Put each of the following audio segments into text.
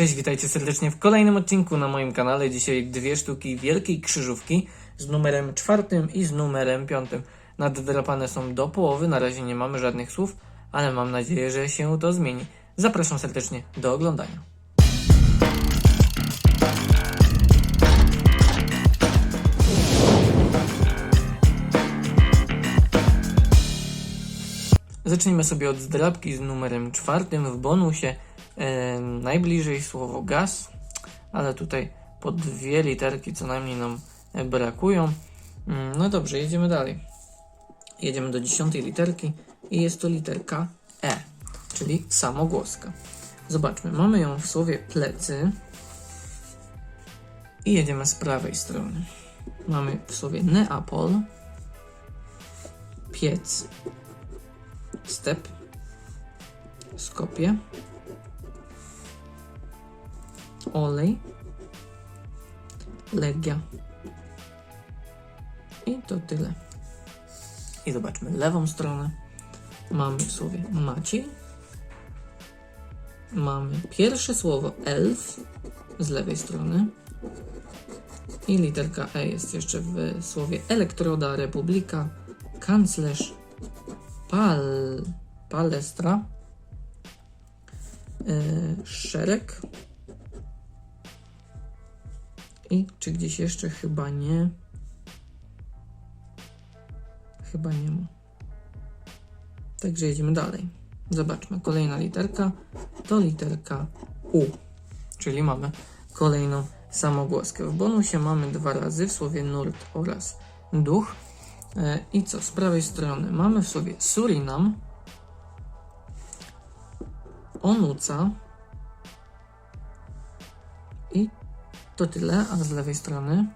Cześć, witajcie serdecznie w kolejnym odcinku na moim kanale. Dzisiaj dwie sztuki wielkiej krzyżówki z numerem czwartym i z numerem piątym. Naddrapane są do połowy, na razie nie mamy żadnych słów, ale mam nadzieję, że się to zmieni. Zapraszam serdecznie do oglądania. Zacznijmy sobie od zdrabki z numerem czwartym w bonusie. Najbliżej słowo gaz, ale tutaj po dwie literki co najmniej nam brakują. Mm, No dobrze, jedziemy dalej. Jedziemy do dziesiątej literki i jest to literka E, czyli samogłoska. Zobaczmy, mamy ją w słowie plecy i jedziemy z prawej strony. Mamy w słowie Neapol, piec, step, Skopie, olej, legia. I to tyle. I zobaczmy lewą stronę. Mamy w słowie Maciej. Mamy pierwsze słowo elf z lewej strony. I literka E jest jeszcze w słowie elektroda, republika, kanclerz, pal, palestra, yy, szereg. I czy gdzieś jeszcze? Chyba nie. Chyba nie ma. Także jedziemy dalej. Zobaczmy. Kolejna literka to literka U. Czyli mamy kolejną samogłoskę. W bonusie mamy dwa razy w słowie nurt oraz duch. E, I co? Z prawej strony mamy w słowie Surinam, Onuca to tyle, a z lewej strony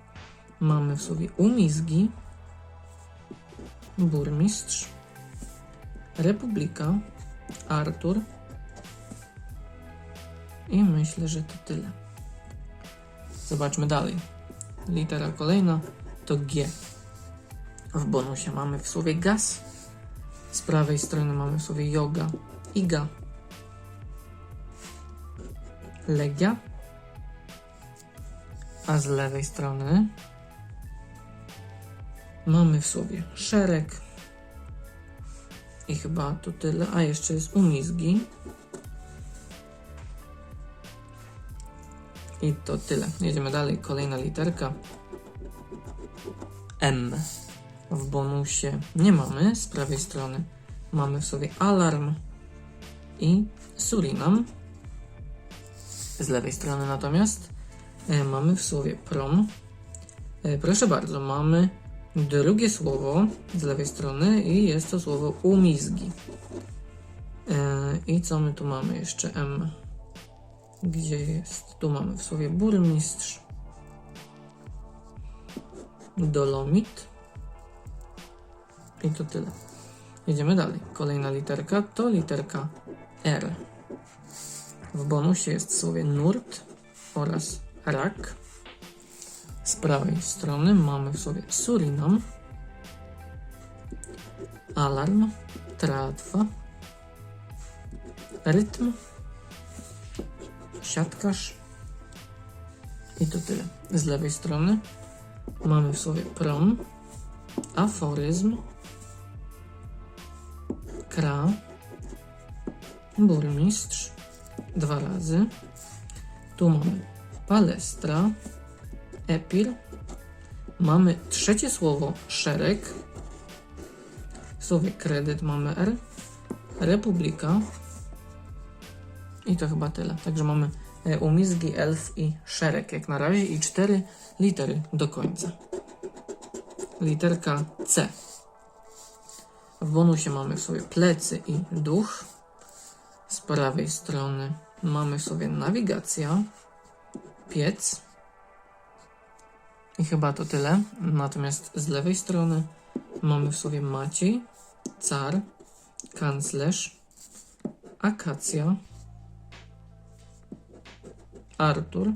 mamy w słowie umizgi, burmistrz, republika, Artur i myślę, że to tyle. Zobaczmy dalej. Litera kolejna to G. W bonusie mamy w słowie gaz. Z prawej strony mamy w słowie yoga, iga, legia. A z lewej strony mamy w słowie szereg. I chyba to tyle. A jeszcze jest umizgi. I to tyle. Jedziemy dalej. Kolejna literka. M. W bonusie nie mamy. Z prawej strony mamy w sobie alarm i Surinam. Z lewej strony natomiast mamy w słowie prom. E, proszę bardzo, mamy drugie słowo z lewej strony i jest to słowo umizgi. E, I co my tu mamy jeszcze? M. Gdzie jest? Tu mamy w słowie burmistrz. Dolomit. I to tyle. Jedziemy dalej. Kolejna literka to literka R. W bonusie jest słowie nurt oraz rak. Z prawej strony mamy w słowie Surinam, alarm, tratwa, rytm, siatkarz i to tyle. Z lewej strony mamy w słowie prom, aforyzm, kra, burmistrz, dwa razy. Tu mamy palestra, epir. Mamy trzecie słowo szereg. W słowie kredyt mamy R. Republika. I to chyba tyle. Także mamy e, umizgi, elf i szereg jak na razie i cztery litery do końca. Literka C. W bonusie mamy w sobie plecy i duch. Z prawej strony mamy sobie nawigacja, piec i chyba to tyle. Natomiast z lewej strony mamy w słowie Maciej, car, kanclerz, akacja, Artur,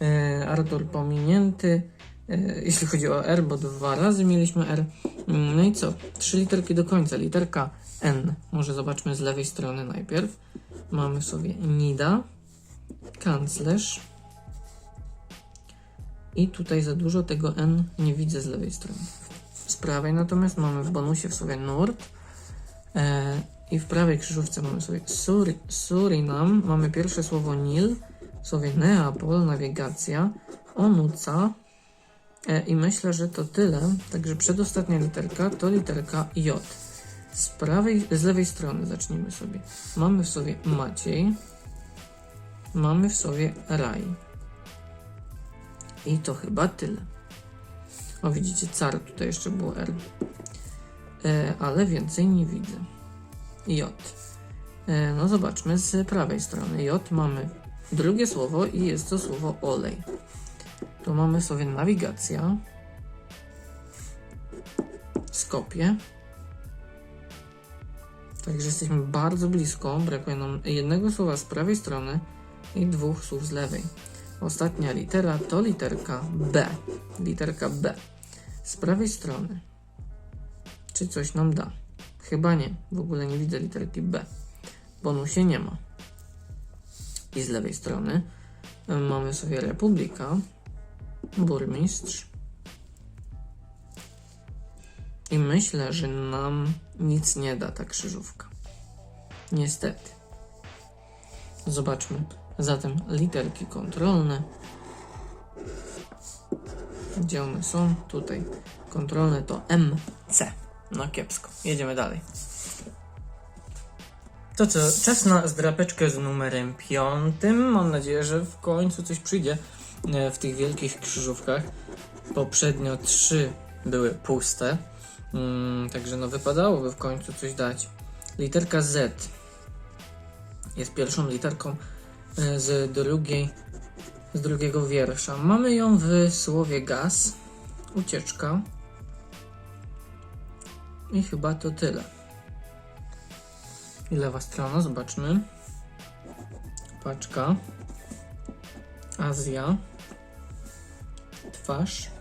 e, Artur pominięty, e, jeśli chodzi o R, bo dwa razy mieliśmy R. Mm, No i co? Trzy literki do końca. Literka N. Może zobaczmy z lewej strony najpierw. Mamy sobie Nida, kanclerz. I tutaj za dużo tego N nie widzę z lewej strony. Z prawej natomiast mamy w bonusie w sobie Nord. E, I w prawej krzyżówce mamy sobie Suri, Surinam. Mamy pierwsze słowo Nil. W słowie Neapol, nawigacja. Onuca. E, I myślę, że to tyle. Także przedostatnia literka to literka J. Z prawej, z lewej strony zacznijmy sobie. Mamy w sobie Maciej. Mamy w sobie Raj. I to chyba tyle. O, widzicie, car, tutaj jeszcze było R. E, ale więcej nie widzę. J. E, no zobaczmy z prawej strony. J mamy drugie słowo i jest to słowo olej. Tu mamy sobie nawigacja. Skopie. Także jesteśmy bardzo blisko. Brakuje nam jednego słowa z prawej strony i dwóch słów z lewej. Ostatnia litera to literka B. Literka B. Z prawej strony. Czy coś nam da? Chyba nie. W ogóle nie widzę literki B. Bonusie nie ma. I z lewej strony y, mamy sobie Republika, burmistrz. I myślę, że nam nic nie da ta krzyżówka. Niestety. Zobaczmy zatem literki kontrolne. Gdzie one są? Tutaj. Kontrolne to MC. No kiepsko. Jedziemy dalej. To co, czas na zdrapeczkę z numerem piątym. Mam nadzieję, że w końcu coś przyjdzie e, w tych wielkich krzyżówkach. Poprzednio trzy były puste. Mm, także no wypadałoby w końcu coś dać. Literka Z jest pierwszą literką e, z drugiej z drugiego wiersza. Mamy ją w słowie gaz, ucieczka. I chyba to tyle. I lewa strona, zobaczmy. Paczka. Azja. Twarz.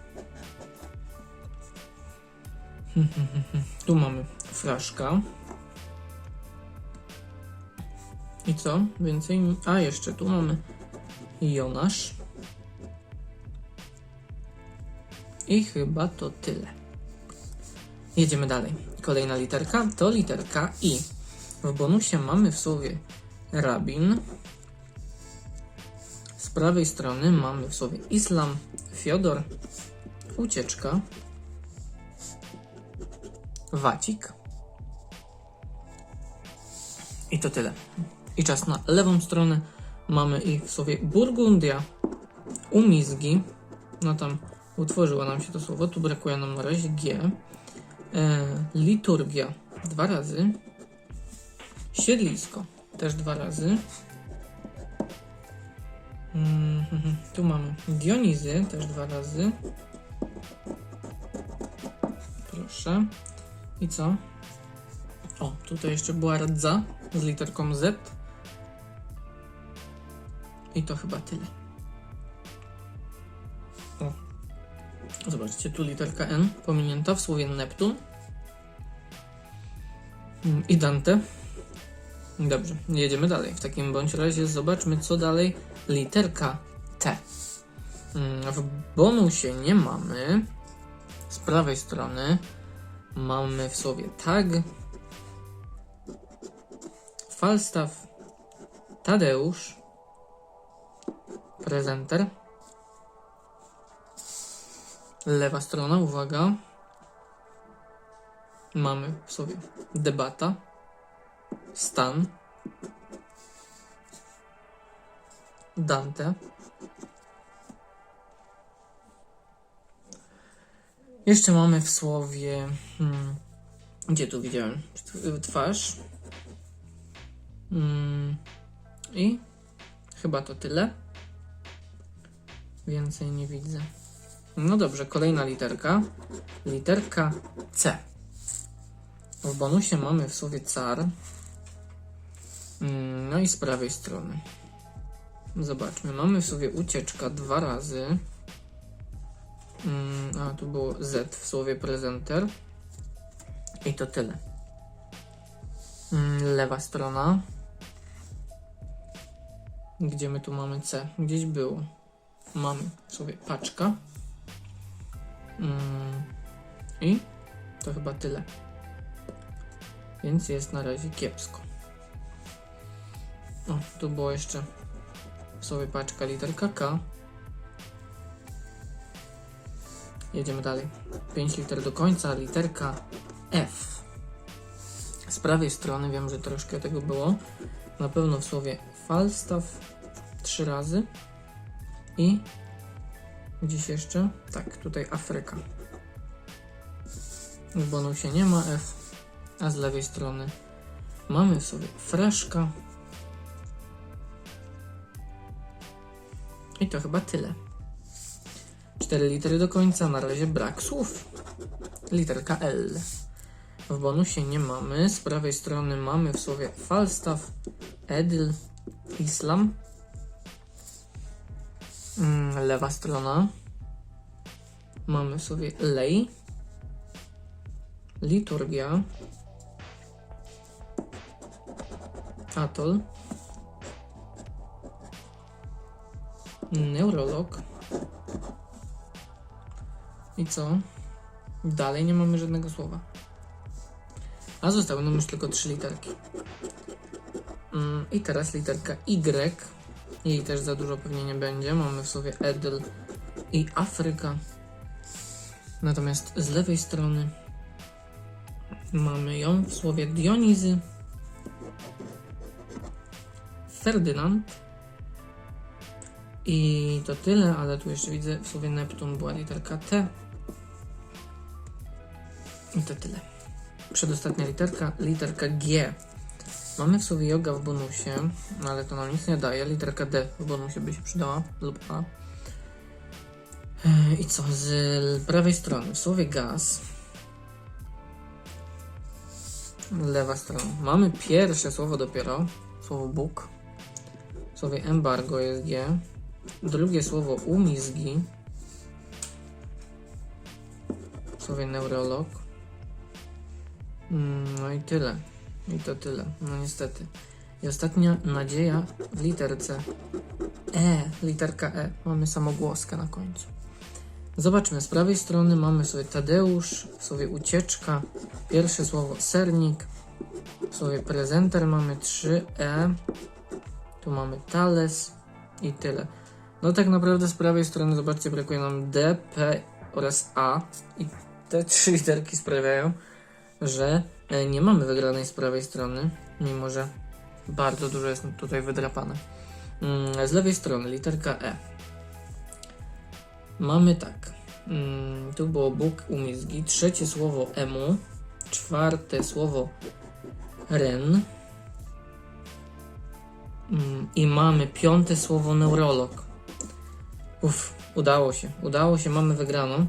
Tu mamy fraszka. I co? Więcej. A jeszcze tu mamy Jonasz. I chyba to tyle. Jedziemy dalej. Kolejna literka to literka I. W bonusie mamy w słowie rabin. Z prawej strony mamy w słowie islam, Fiodor, ucieczka, wacik. I to tyle. I czas na lewą stronę. Mamy i w słowie Burgundia, umizgi. No tam utworzyło nam się to słowo. Tu brakuje nam na razie G. E, liturgia dwa razy. Siedlisko też dwa razy. Mhm, Tu mamy Dionizy też dwa razy. Proszę. I co? O, tutaj jeszcze była Rdza z literką Z. I to chyba tyle. O. Zobaczcie, tu literka N pominięta w słowie Neptun. Mm, I Dante. Dobrze, jedziemy dalej. W takim bądź razie zobaczmy, co dalej. Literka T. Mm, W bonusie nie mamy. Z prawej strony mamy w słowie tag, Falstaff, Tadeusz, prezenter. Lewa strona, uwaga. Mamy w sobie debata, stan, Dante. Jeszcze mamy w słowie. Hmm, gdzie tu widziałem? Tw- Twarz. Mm, I chyba to tyle. Więcej nie widzę. No dobrze, kolejna literka. Literka C. W bonusie mamy w słowie car. Mm, No i z prawej strony. Zobaczmy, mamy w słowie ucieczka dwa razy. Mm, A tu było Z w słowie prezenter. I to tyle. Mm, Lewa strona. Gdzie my tu mamy C? Gdzieś było. Mamy sobie paczka. Mm, I to chyba tyle. Więc jest na razie kiepsko. O, tu było jeszcze sobie paczka literka K. Jedziemy dalej. 5 liter do końca, literka F. Z prawej strony wiem, że troszkę tego było. Na pewno w słowie Falstaff trzy razy. I gdzieś jeszcze? Tak, tutaj Afryka. W bonusie nie ma F, a z lewej strony mamy sobie freszka. I to chyba tyle. 4 litery do końca, na razie brak słów. Literka L. W bonusie nie mamy. Z prawej strony mamy w słowie Falstaff, Edl, Islam. Mm, lewa strona. Mamy w sobie lej, liturgia, atol, neurolog. I co? Dalej nie mamy żadnego słowa. A zostały nam już tylko trzy literki. Mm, I teraz literka Y. Jej też za dużo pewnie nie będzie. Mamy w słowie Edel i Afryka. Natomiast z lewej strony mamy ją w słowie Dionizy, Ferdynand. I to tyle, ale tu jeszcze widzę w słowie Neptun była literka T. I to tyle. Przedostatnia literka, literka G. Mamy w słowie yoga w bonusie, no ale to nam nic nie daje. Literka D w bonusie by się przydała, lub A. E, I co, z prawej strony w słowie gaz. Lewa strona. Mamy pierwsze słowo dopiero, słowo Bóg. W słowie embargo jest G. Drugie słowo umizgi. W słowie neurolog. Mm, No i tyle. I to tyle. No niestety. I ostatnia nadzieja w literce E. Literka E. Mamy samogłoskę na końcu. Zobaczmy, z prawej strony mamy sobie Tadeusz, w słowie ucieczka, pierwsze słowo sernik, w słowie prezenter mamy 3E, tu mamy Thales i tyle. No tak naprawdę z prawej strony, zobaczcie, brakuje nam D, P oraz A i te trzy literki sprawiają, że e, nie mamy wygranej z prawej strony, mimo że bardzo dużo jest tutaj wydrapane. Mm, Z lewej strony literka E. Mamy tak. Mm, tu było Bóg umizgi. Trzecie słowo emu. Czwarte słowo ren. Mm, I mamy piąte słowo neurolog. Uff, udało się. Udało się, mamy wygraną.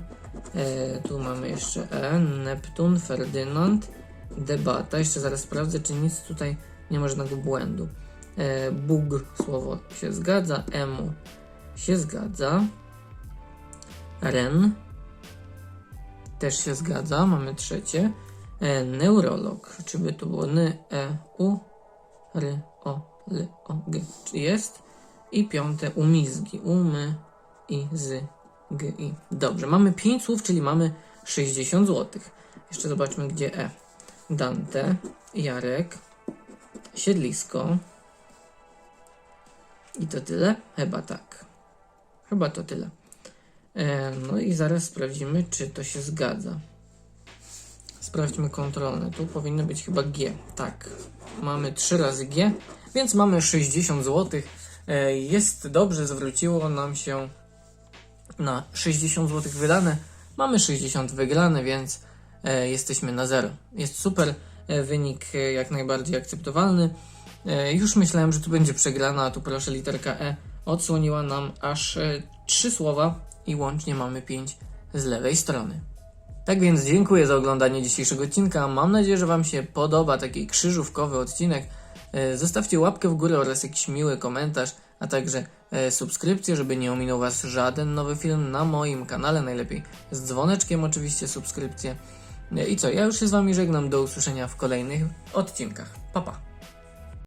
E, tu mamy jeszcze E, Neptun, Ferdynand, debata. Jeszcze zaraz sprawdzę, czy nic tutaj nie ma żadnego błędu. E, Bóg słowo się zgadza, emu się zgadza. Ren też się zgadza, mamy trzecie. E, neurolog, czy by to było N, E, U, R, O, L, O, G. Czy jest? I piąte umizgi, umy, i, z, g, i. Dobrze, mamy 5 słów, czyli mamy 60 zł. Jeszcze zobaczmy, gdzie E. Dante, Jarek, siedlisko. I to tyle? Chyba tak. Chyba to tyle. E, no i zaraz sprawdzimy, czy to się zgadza. Sprawdźmy kontrolne. Tu powinno być chyba G. Tak. Mamy 3 razy G, więc mamy 60 zł. E, jest dobrze, zwróciło nam się na 60 zł wydane. Mamy 60 wygrane, więc e, jesteśmy na zero. Jest super. E, wynik e, jak najbardziej akceptowalny. E, już myślałem, że tu będzie przegrana, a tu proszę literka E odsłoniła nam aż e, 3 słowa i łącznie mamy 5 z lewej strony. Tak więc dziękuję za oglądanie dzisiejszego odcinka. Mam nadzieję, że Wam się podoba taki krzyżówkowy odcinek. E, Zostawcie łapkę w górę oraz jakiś miły komentarz, a także subskrypcję, żeby nie ominął Was żaden nowy film na moim kanale. Najlepiej z dzwoneczkiem oczywiście subskrypcję. E, I co, ja już się z Wami żegnam. Do usłyszenia w kolejnych odcinkach. Pa, pa.